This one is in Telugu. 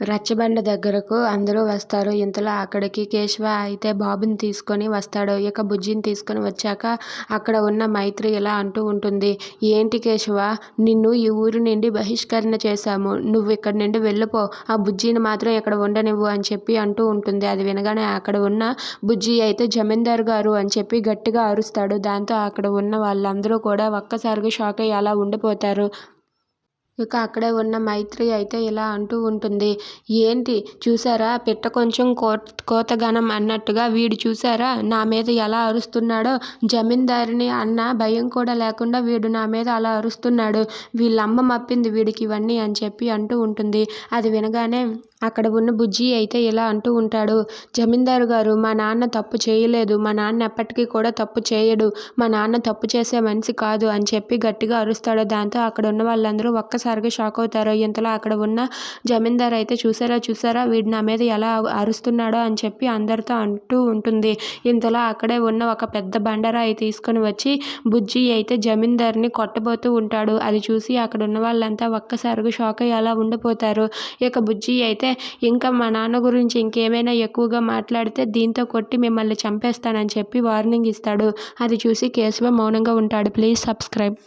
రచ్చబండ దగ్గరకు అందరూ వస్తారు. ఇంతలో అక్కడికి కేశవ అయితే బాబుని తీసుకొని వస్తాడు. ఇక బుజ్జిని తీసుకొని వచ్చాక అక్కడ ఉన్న మైత్రి ఇలా అంటూ ఉంటుంది. ఏంటి కేశవ నిన్ను ఈ ఊరు నుండి బహిష్కరణ చేశాము. నువ్వు ఇక్కడ నుండి వెళ్ళిపో. ఆ బుజ్జిని మాత్రం ఇక్కడ ఉండనివ్వు అని చెప్పి అంటూ ఉంటుంది. అది వినగానే అక్కడ ఉన్న బుజ్జి అయితే జమీందార్ గారు అని చెప్పి గట్టిగా అరుస్తాడు. దాంతో అక్కడ ఉన్న వాళ్ళందరూ కూడా ఒక్కసారిగా షాక్ అయ్యి అలా ఉండిపోతారు. ఇక అక్కడే ఉన్న మైత్రి అయితే ఇలా అంటూ ఉంటుంది. ఏంటి? చూసారా పిట్ట కొంచెం కో కోతగనం అన్నట్టుగా వీడు చూసారా నా మీద ఎలా అరుస్తున్నాడో? జమీందారిని అన్న భయం కూడా లేకుండా వీడు నా మీద అలా అరుస్తున్నాడు. వీళ్ళమ్మ మప్పింది వీడికి ఇవన్నీ అని చెప్పి అంటూ ఉంటుంది. అది వినగానే అక్కడ ఉన్న బుజ్జి అయితే ఇలా అంటూ ఉంటాడు. జమీందారు గారు మా నాన్న తప్పు చేయలేదు. మా నాన్న ఎప్పటికీ కూడా తప్పు చేయడు. మా నాన్న తప్పు చేసే మనిషి కాదు అని చెప్పి గట్టిగా అరుస్తాడు. దాంతో అక్కడ ఉన్న వాళ్ళందరూ ఒక్కసారి ఒక్కసారిగా షాక్ అవుతారు ఇంతలో అక్కడ ఉన్న జమీందారు అయితే చూసారా చూసారా వీడు నా మీద ఎలా అరుస్తున్నాడో అని చెప్పి అందరితో అంటూ ఉంటుంది. ఇంతలో అక్కడే ఉన్న ఒక పెద్ద బండరాయి తీసుకొని వచ్చి బుజ్జి అయితే జమీందారుని కొట్టబోతూ ఉంటాడు. అది చూసి అక్కడ ఉన్న వాళ్ళంతా ఒక్కసారిగా షాక్ అయ్యి అలా ఉండిపోతారు. ఇక బుజ్జి అయితే ఇంకా మా నాన్న గురించి ఇంకేమైనా ఎక్కువగా మాట్లాడితే దీంతో కొట్టి మిమ్మల్ని చంపేస్తానని చెప్పి వార్నింగ్ ఇస్తాడు. అది చూసి కేశవ మౌనంగా ఉంటాడు. Please subscribe.